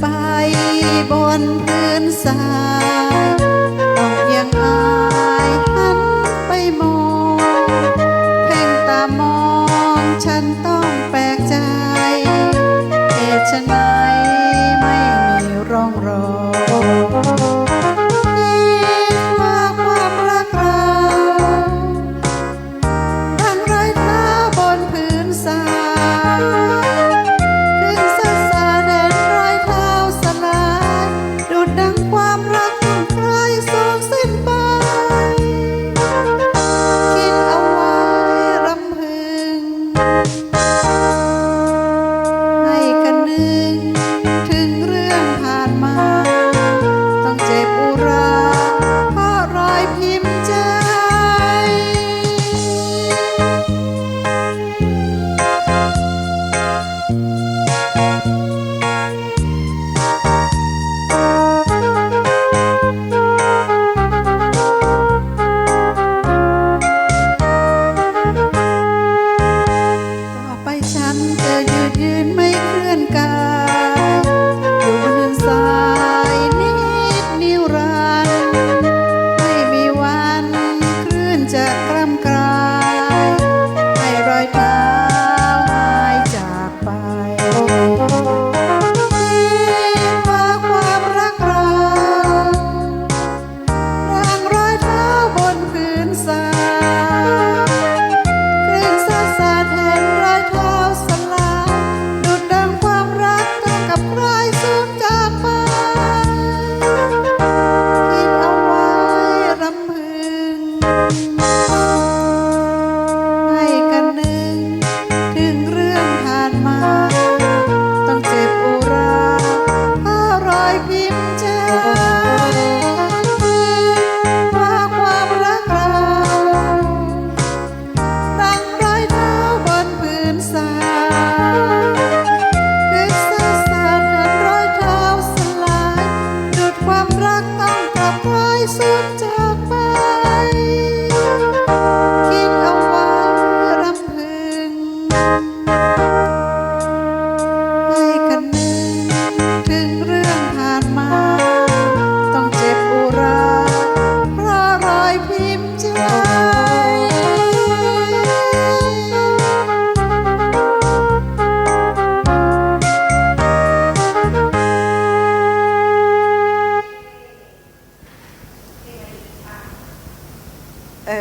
ไปบนพื้นสรา ฉันจะยืนยืนไม่เคลื่อนกาย